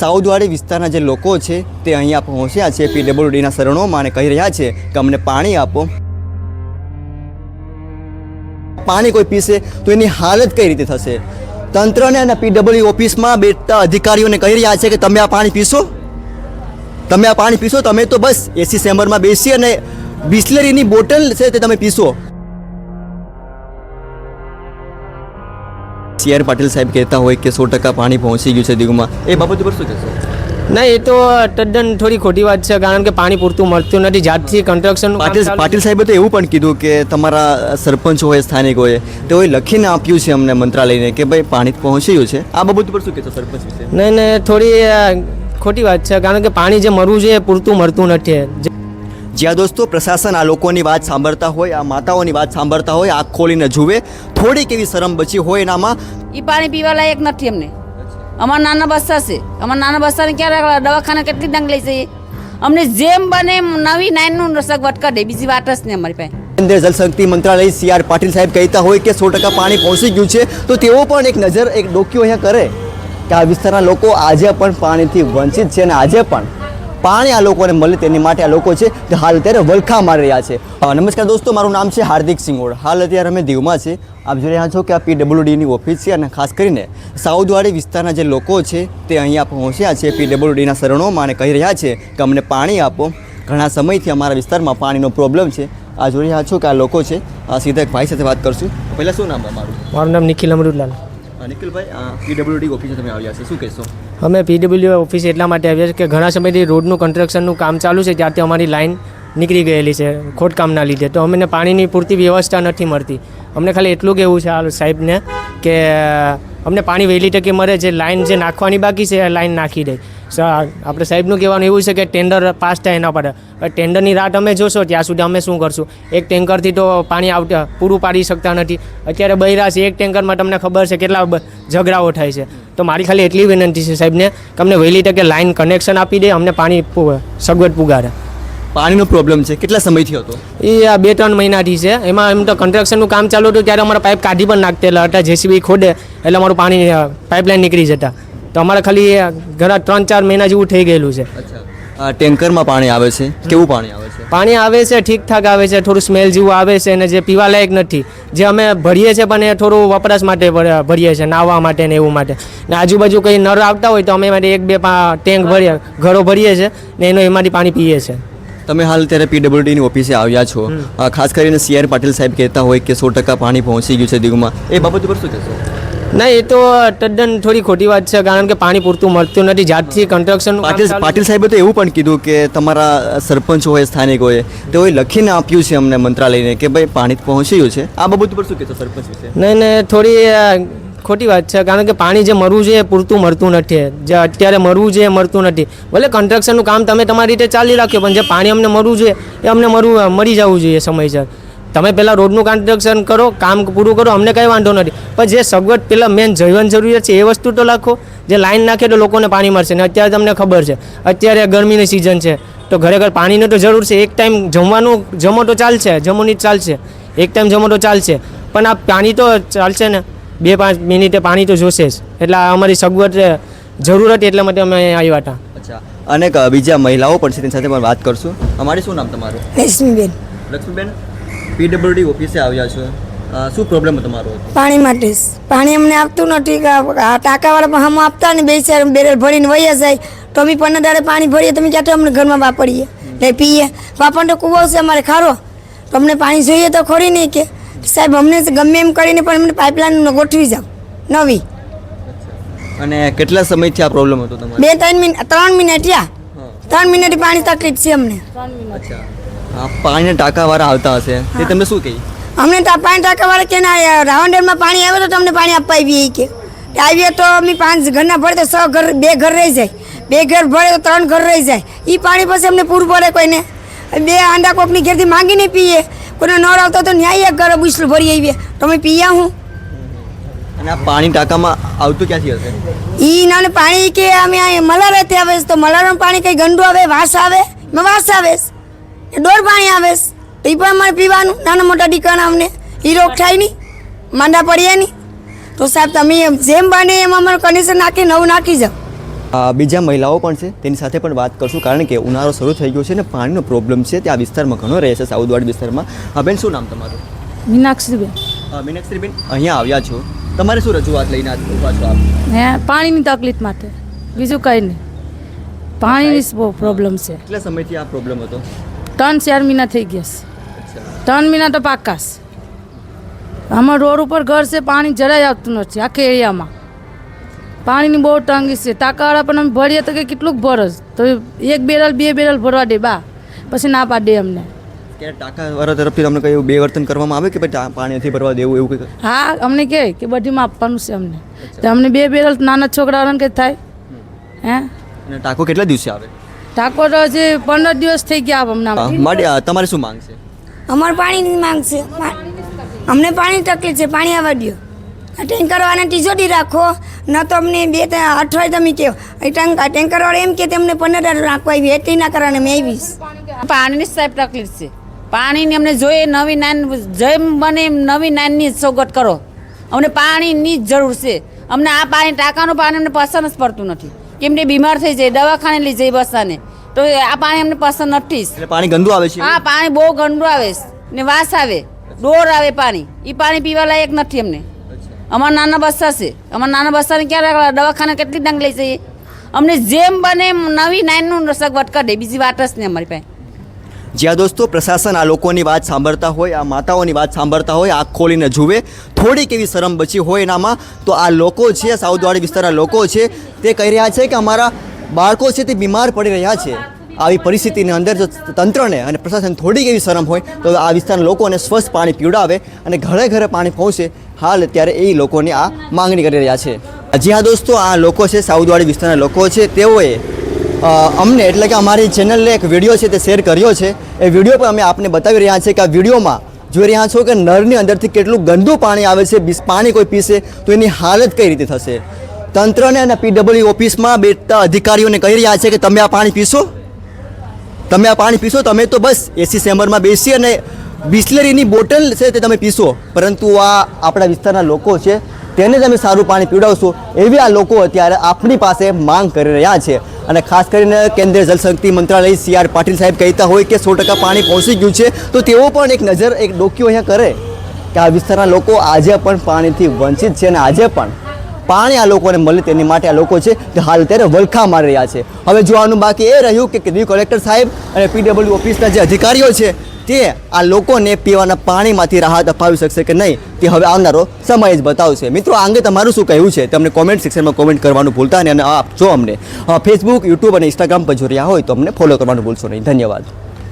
સાઉદવાડી વિસ્તારના જે લોકો છે તે અહીંયા પહોંચ્યા છે પીડબ્લ્યુડીના શરણોમાં અને કહી રહ્યા છે કે અમને પાણી આપો. પાણી કોઈ પીશે તો એની હાલત કઈ રીતે થશે? તંત્રને અને પીડબ્લ્યુ ઓફિસમાં બેઠતા અધિકારીઓને કહી રહ્યા છે કે તમે આ પાણી પીશો? તમે આ પાણી પીશો, તમે તો બસ એસી ચેમ્બરમાં બેસી અને બિસ્લેરીની બોટલ છે તે તમે પીશો. સી આર પાટીલ સાહેબ કહેતા હોય કે સો ટકા પાણી પહોંચી ગયું છે દીવમાં. એ બાબત ઉપર શું કહેશો? ના એ તો તદ્દન થોડી ખોટી વાત છે કારણ કે પાણી પૂરતું મળતું નથી. જ્યારથી કન્સ્ટ્રક્શન પાટીલ પાટીલ સાહેબે તો એવું પણ કીધું કે તમારા સરપંચ હોય સ્થાનિક હોય તેઓએ લખીને આપ્યું છે અમને મંત્રાલયને કે ભાઈ પાણી પહોંચ્યું છે. આ બાબત ઉપર શું કહેશો સરપંચ વિશે? નહીં ને થોડી ખોટી વાત છે કારણ કે પાણી જે મળવું જોઈએ એ પૂરતું મળતું નથી. જ્યાં દોસ્તો પ્રશાસન આ લોકોની વાત સાંભળતા હોય આ માતાઓની વાત સાંભળતા હોય આંખ ખોલીને જુએ થોડીક એવી શરમ બચી હોય એનામાં? એ પાણી પીવા લાયક નથી અમને. અમારા નાના બસ્સા છે. અમારા નાના બસ્સાને ક્યારે દવાખાના કેટલી દંગ લઈ જઈએ? અમને જેમ બને નવી નાઈનનું સગવડ કરી દે. બીજી વાત જ નહીં અમારી પાસે. કેન્દ્રીય જલશક્તિ મંત્રાલય સી આર પાટીલ સાહેબ કહેતા હોય કે સો ટકા પાણી પહોંચી ગયું છે તો તેઓ પણ એક નજર એક ડોક્યો અહીંયા કરે કે આ વિસ્તારના લોકો આજે પણ પાણીથી વંચિત છે અને આજે પણ પાણી આ લોકોને મળે તેની માટે આ લોકો છે તે હાલ અત્યારે વલખા મારી રહ્યા છે. નમસ્કાર દોસ્તો મારું નામ છે હાર્દિક સિંગોડ. હાલ અત્યારે અમે દીવમાં છે. આપ જોઈ રહ્યા છો કે આ પીડબ્લ્યુડીની ઓફિસ છે અને ખાસ કરીને સાઉદવાડી વિસ્તારના જે લોકો છે તે અહીંયા પહોંચ્યા છે પીડબ્લ્યુડીના શરણોમાં અને કહી રહ્યા છે કે અમને પાણી આપો. ઘણા સમયથી અમારા વિસ્તારમાં પાણીનો પ્રોબ્લેમ છે. આ જોઈ રહ્યા છો કે આ લોકો છે આ સીધા એક ભાઈ સાથે વાત કરશું. પહેલાં શું નામ અમારું? મારું નામ નિખિલ અમૃતલાલ. નિખિલભાઈ પીડબ્લ્યુડી ઓફિસે તમે આવ્યા છે. શું કહેશો? અમે પીડબ્લ્યુ ઓફિસ એટલા માટે આવ્યા છે કે ઘણા સમયથી રોડનું કન્સ્ટ્રક્શનનું કામ ચાલુ છે, ત્યારથી અમારી લાઈન નીકળી ગયેલી છે ખોટકામના લીધે. તો અમને પાણીની પૂરતી વ્યવસ્થા નથી મળતી. અમને ખાલી એટલું કહેવું છે આ સાહેબને કે અમને પાણી વહેલી ટકે મળે, જે લાઈન જે નાખવાની બાકી છે, એ લાઈન નાખી દે. આપણે સાહેબનું કહેવાનું એવું છે કે ટેન્ડર પાસ થાય એના પર. ટેન્ડરની રાત અમે જોશો, ત્યાં સુધી અમે શું કરશું? એક ટેન્કરથી તો પાણી આવતા, પૂરું પાડી શકતા નથી. અત્યારે બૈરા છે એક ટેન્કરમાં તમને ખબર છે કેટલા ઝઘડાઓ થાય છે. તો મારી ખાલી એટલી વિનંતી છે સાહેબને કે અમને વહેલી તકે લાઇન કનેક્શન આપી દે અમને પાણી સગવડ પુગાડે. પાણીનો પ્રોબ્લેમ છે કેટલા સમયથી હતો? એ આ બે ત્રણ મહિનાથી છે. એમાં એમ તો કન્સ્ટ્રક્શનનું કામ ચાલુ હતું ત્યારે અમારા પાઇપ કાઢી પણ નાખતેલા હતા જેસીબી ખોડે એટલે અમારું પાણી પાઇપલાઇન નીકળી જતા. તો અમારે ખાલી ઘણા ત્રણ ચાર મહિના જેવું થઈ ગયેલું છે. ટેન્કરમાં પાણી આવે છે? કેવું પાણી આવે? પાણી આવે છે ઠીકઠાક આવે છે થોડું સ્મેલ જેવું આવે છે અને જે પીવા લાયક નથી. જે અમે ભરીએ છીએ પણ એ થોડું વપરાશ માટે ભર- ભરીએ છીએ નાહવા માટે ને એવું માટે. ને આજુબાજુ કંઈ નર આવતા હોય તો અમે એમાંથી એક બે ટેન્ક ભરીએ ઘરો ભરીએ છીએ ને એનું એમાંથી પાણી પીએ છીએ. તમે હાલ ત્યારે પીડબ્લ્યુડીની ઓફિસે આવ્યા છો. ખાસ કરીને સી આર પાટીલ સાહેબ કહેતા હોય કે સો ટકા પાણી પહોંચી ગયું છે દીવમાં. એ બાબત ઉપર શું કહેશો? ના એ તો તદ્દન થોડી ખોટી વાત છે કારણ કે પાણી પૂરતું મળતું નથી. જ્યારથી કન્સ્ટ્રક્શન પાટીલ પાટીલ સાહેબે તો એવું પણ કીધું કે તમારા સરપંચ હોય સ્થાનિક હોય તેઓએ લખીને આપ્યું છે અમને મંત્રાલયને કે ભાઈ પાણી પહોંચ્યું છે. આ બાબત ઉપર શું કહેશો સરપંચ વિશે? નહીં ને થોડી ખોટી વાત છે કારણ કે પાણી જે મળવું જોઈએ એ પૂરતું મળતું નથી. જે અત્યારે મળવું જોઈએ એ મળતું નથી. ભલે કન્સ્ટ્રક્શનનું કામ તમે તમારી રીતે ચાલી રાખ્યો પણ જે પાણી અમને મળવું જોઈએ એ અમને મળવું મળી જવું જોઈએ સમયસર. તમે પહેલાં રોડનું કન્સ્ટ્રક્શન કરો કામ પૂરું કરો અમને કંઈ વાંધો નથી. પણ જે સગવડ પહેલાં મેન જીવન જરૂરિયાત છે એ વસ્તુ તો લખો. જે લાઈન નાખે તો લોકોને પાણી મળશે. ને અત્યારે તમને ખબર છે અત્યારે ગરમીની સિઝન છે. તો ઘરે ઘર પાણીની તો જરૂર છે. એક ટાઈમ જમવાનું જમો તો ચાલશે જમવાની જ ચાલશે. એક ટાઈમ જમો તો ચાલશે. પણ આ પાણી તો ચાલશે ને. બે પાંચ મિનિટે પાણી તો જોશે જ. એટલે આ અમારી સગવડ જરૂર હતી એટલા માટે અમે આવ્યા હતા. અચ્છા. અનેક બીજા મહિલાઓ પણ છે તેની સાથે પણ વાત કરશું. અમારી શું નામ તમારું? લક્ષ્મીબેન. લક્ષ્મીબેન? પીડબ્લ્યુડી ઓફિસે આવ્યા છો. શું પ્રોબ્લેમ તમારો પાણી માટે પાણી અમને આપતું નથી ટાંકાવાળા પણ હમ આપતા ને બે ચાર બેરલ ભરીને વહી જાય. તો અમે પંદર દાડે પાણી ભરીએ તમે ક્યાં અમને ઘરમાં વાપરીએ. એટલે પીએ. વાપર તો કૂવો છે અમારે ખારો. તો અમને પાણી જોઈએ તો ખોરી નહીં કે. સાહેબ અમને ગમે એમ કરીને પણ અમને પાઇપલાઇન ગોઠવી જાઓ. નવી. અને કેટલા સમયથી આ પ્રોબ્લેમ હતો તમારે? બે ત્રણ મિનિટ ત્રણ મિનિટ યા ત્રણ મિનિટ પાણી તકલીફ છે અમને. અચ્છા. આ પાણીના ટાંકાવાળા આવતા હશે. તે તમને શું કહી? અમને તો પાણી ટાંકાવાળા કે ના રાવંડરમાં પાણી આવે તો તમને પાણી આપવા આવીએ કે. આવીએ તો અમે પાંચ ઘરના ભરે તો છ ઘર બે ઘર રહી જાય. બે ઘર ભરે તો ત્રણ ઘર રહી જાય. એ પાણી પછી અમને પૂરું પડે કોઈને. બે આંડા કોકની ઘેરથી માંગીને પીએ. કોઈને ન આવતો તો ન્યાય ઘરે બુસલું ભરી આવીએ. તો અમે પીયા હું. અને આ પાણી ટાંકામાં આવતું ક્યાંથી હશે? ઈ નાને પાણી કે અમે અહીં ત્યાં આવે તો મલારાનું પાણી કંઈ ગંદુ આવે વાસ આવે? વાસ આવે એ પાણી આવે તો એ પણ અમારે પીવાનું. નાના મોટા દીકરાના અમને. એ રોગ થાય નહીં. માંદા પડ્યા નહીં. તો સાહેબ તમે એમ જેમ બને એમ અમારું કનેક્શન નાખી નવું નાખી જાઓ. બીજા મહિલાઓ પણ છે. તેની સાથે પણ વાત કરશું કારણ કે ઉનાળો શરૂ થઈ ગયો છે ને પાણીનો પ્રોબ્લેમ છે. તે આ વિસ્તારમાં ઘણો રહે છે સાઉદવાડ વિસ્તારમાં. હા બેન શું નામ તમારું? મીનાક્ષીબેન. હા, મીનાક્ષીબેન અહીંયા આવ્યા છો. તમારે શું રજૂઆત લઈને ઊભા છો આપ? હે પાણીની તકલીફ માટે બીજું કંઈ નહીં. પાણીની બહુ પ્રોબ્લેમ છે. કેટલા સમયથી આ પ્રોબ્લેમ હતો? ત્રણ ચાર મહિના થઈ ગયા છે. ત્રણ મહિના તો પાક્કા છે. આમાં રોડ ઉપર ઘર છે પાણી જરાય આવતું નથી આખા એરિયામાં. પાણીની બહુ તંગી છે. તાકાવાળા પણ અમે ભરીએ તો કે કેટલુંક ભરસ તો એક બેરલ બે બેરલ ભરવા દે બા. પછી ના પાડે અમને. તરફથી તમને કઈ બે વર્તન કરવામાં આવે કે ભાઈ ટા- પાણી નથી ભરવા દેવું એવું કંઈ? હા અમને કહે કે બધીમાં આપવાનું છે અમને. તો અમને બે બેરલ નાના છોકરાઓને કંઈ થાય? હે? ટાંકો કેટલા દિવસે આવે? ટાંકો તો હજી પંદર દિવસ થઈ ગયા હમણાં. તમારે શું માંગ છે? અમારે પાણીની માંગ છે. અમને પાણી તકલીફ છે પાણી આવવા દો આ ટેન્કરવાળાને ટીચોટી રાખો ન તો અમને બે ત્રણ અઠવાડિયે તમે કહો. એ ટેન્ક આ ટેન્કરવાળા એમ કે તેમને પંદર હજાર રાખવા આવી એટલી ના કરવાને મેં આવીશ પાણીની જ સાહેબ તકલીફ છે. પાણીની અમને જોઈએ નવી નાન જેમ બને એમ નવી નાનની સોગટ કરો. અમને પાણીની જ જરૂર છે. અમને આ પાણી ટાંકાનું પાણી અમને પસંદ જ પડતું નથી. કેમ કે બીમાર થઈ જાય દવાખાને લઈ જાય બસાને. તો આ પાણી અમને પસંદ નથી એટલે પાણી ગંદુ આવે છે? હા પાણી બહુ ગંદુ આવે ને વાસ આવે. ડોર આવે પાણી. એ પાણી પીવા લાયક નથી અમને. અમારા નાના બસ્સા છે અમારા નાના બસ્સાને ક્યારે રાખવા? દવાખાને કેટલી ડાંગ લઈ જઈએ? અમને જેમ બને એમ નવી નાઇનનું સગવડ કરી દે. બીજી વાત જ નહીં અમારી પાસે. જ્યાં દોસ્તો પ્રશાસન આ લોકોની વાત સાંભળતા હોય, આ માતાઓની વાત સાંભળતા હોય, આંખ ખોલીને જુએ થોડીક એવી શરમ બચી હોય એનામાં, તો આ લોકો છે સાઉદવાડી વિસ્તારના લોકો છે, તે કહી રહ્યા છે કે અમારા બાળકો છે તે બીમાર પડી રહ્યા છે. આવી પરિસ્થિતિની અંદર જો તંત્રને અને પ્રશાસન થોડીક એવી શરમ હોય, તો આ વિસ્તારના લોકોને સ્વચ્છ પાણી પીવડાવે અને ઘરે ઘરે પાણી પહોંચે, હાલ અત્યારે એ લોકોની આ માંગણી કરી રહ્યા છે. જ્યાં દોસ્તો, આ લોકો છે સાઉદવાડી વિસ્તારના લોકો છે, તેઓએ અમને, એટલે કે અમારી ચેનલને એક વીડિયો છે તે શેર કર્યો છે. એ વીડિયો પણ અમે આપને બતાવી રહ્યા છીએ કે આ વિડીયોમાં જોઈ રહ્યા છો કે નળની અંદરથી કેટલું ગંદુ પાણી આવે છે પાણી કોઈ પીશે, તો એની હાલત કઈ રીતે થશે? તંત્રને અને પીડબ્લ્યુ ઓફિસમાં બેઠતા અધિકારીઓને કહી રહ્યા છે કે તમે આ પાણી પીશો. તમે આ પાણી પીશો, તમે તો બસ એસી ચેમ્બરમાં બેસી અને બિસ્લેરીની બોટલ છે તે તમે પીશો. પરંતુ આ આપણા વિસ્તારના લોકો છે તેને તમે સારું પાણી પીવડાવશો એવી આ લોકો અત્યારે આપણી પાસે માંગ કરી રહ્યા છે. અને ખાસ કરીને કેન્દ્રીય જલશક્તિ મંત્રાલય સી આર પાટીલ સાહેબ કહેતા હોય કે સો ટકા પાણી પહોંચી ગયું છે, તો તેઓ પણ એક નજર, એક ડોક્યુ અહીંયા કરે કે આ વિસ્તારના લોકો આજે પણ પાણીથી વંચિત છે અને આજે પણ પાણી આ લોકોને મળે તેની માટે આ લોકો છે તે હાલ અત્યારે વલખા મારી રહ્યા છે. હવે જોવાનું બાકી એ રહ્યું કે દીવ કલેક્ટર સાહેબ અને પીડબ્લ્યુ ઓફિસના જે અધિકારીઓ છે તે આ લોકોને પીવાના પાણીમાંથી રાહત અપાવી શકશે કે નહીં તે હવે આવનારો સમય જ બતાવશે. મિત્રો, આ અંગે તમારું શું કહેવું છે? તમને કોમેન્ટ સેક્શનમાં કોમેન્ટ કરવાનું ભૂલતા નહીં અને આપ જો અમને ફેસબુક યુટ્યુબ અને ઇન્સ્ટાગ્રામ પર જો રહ્યા હોય તો અમને ફોલો કરવાનું ભૂલશો નહીં. ધન્યવાદ.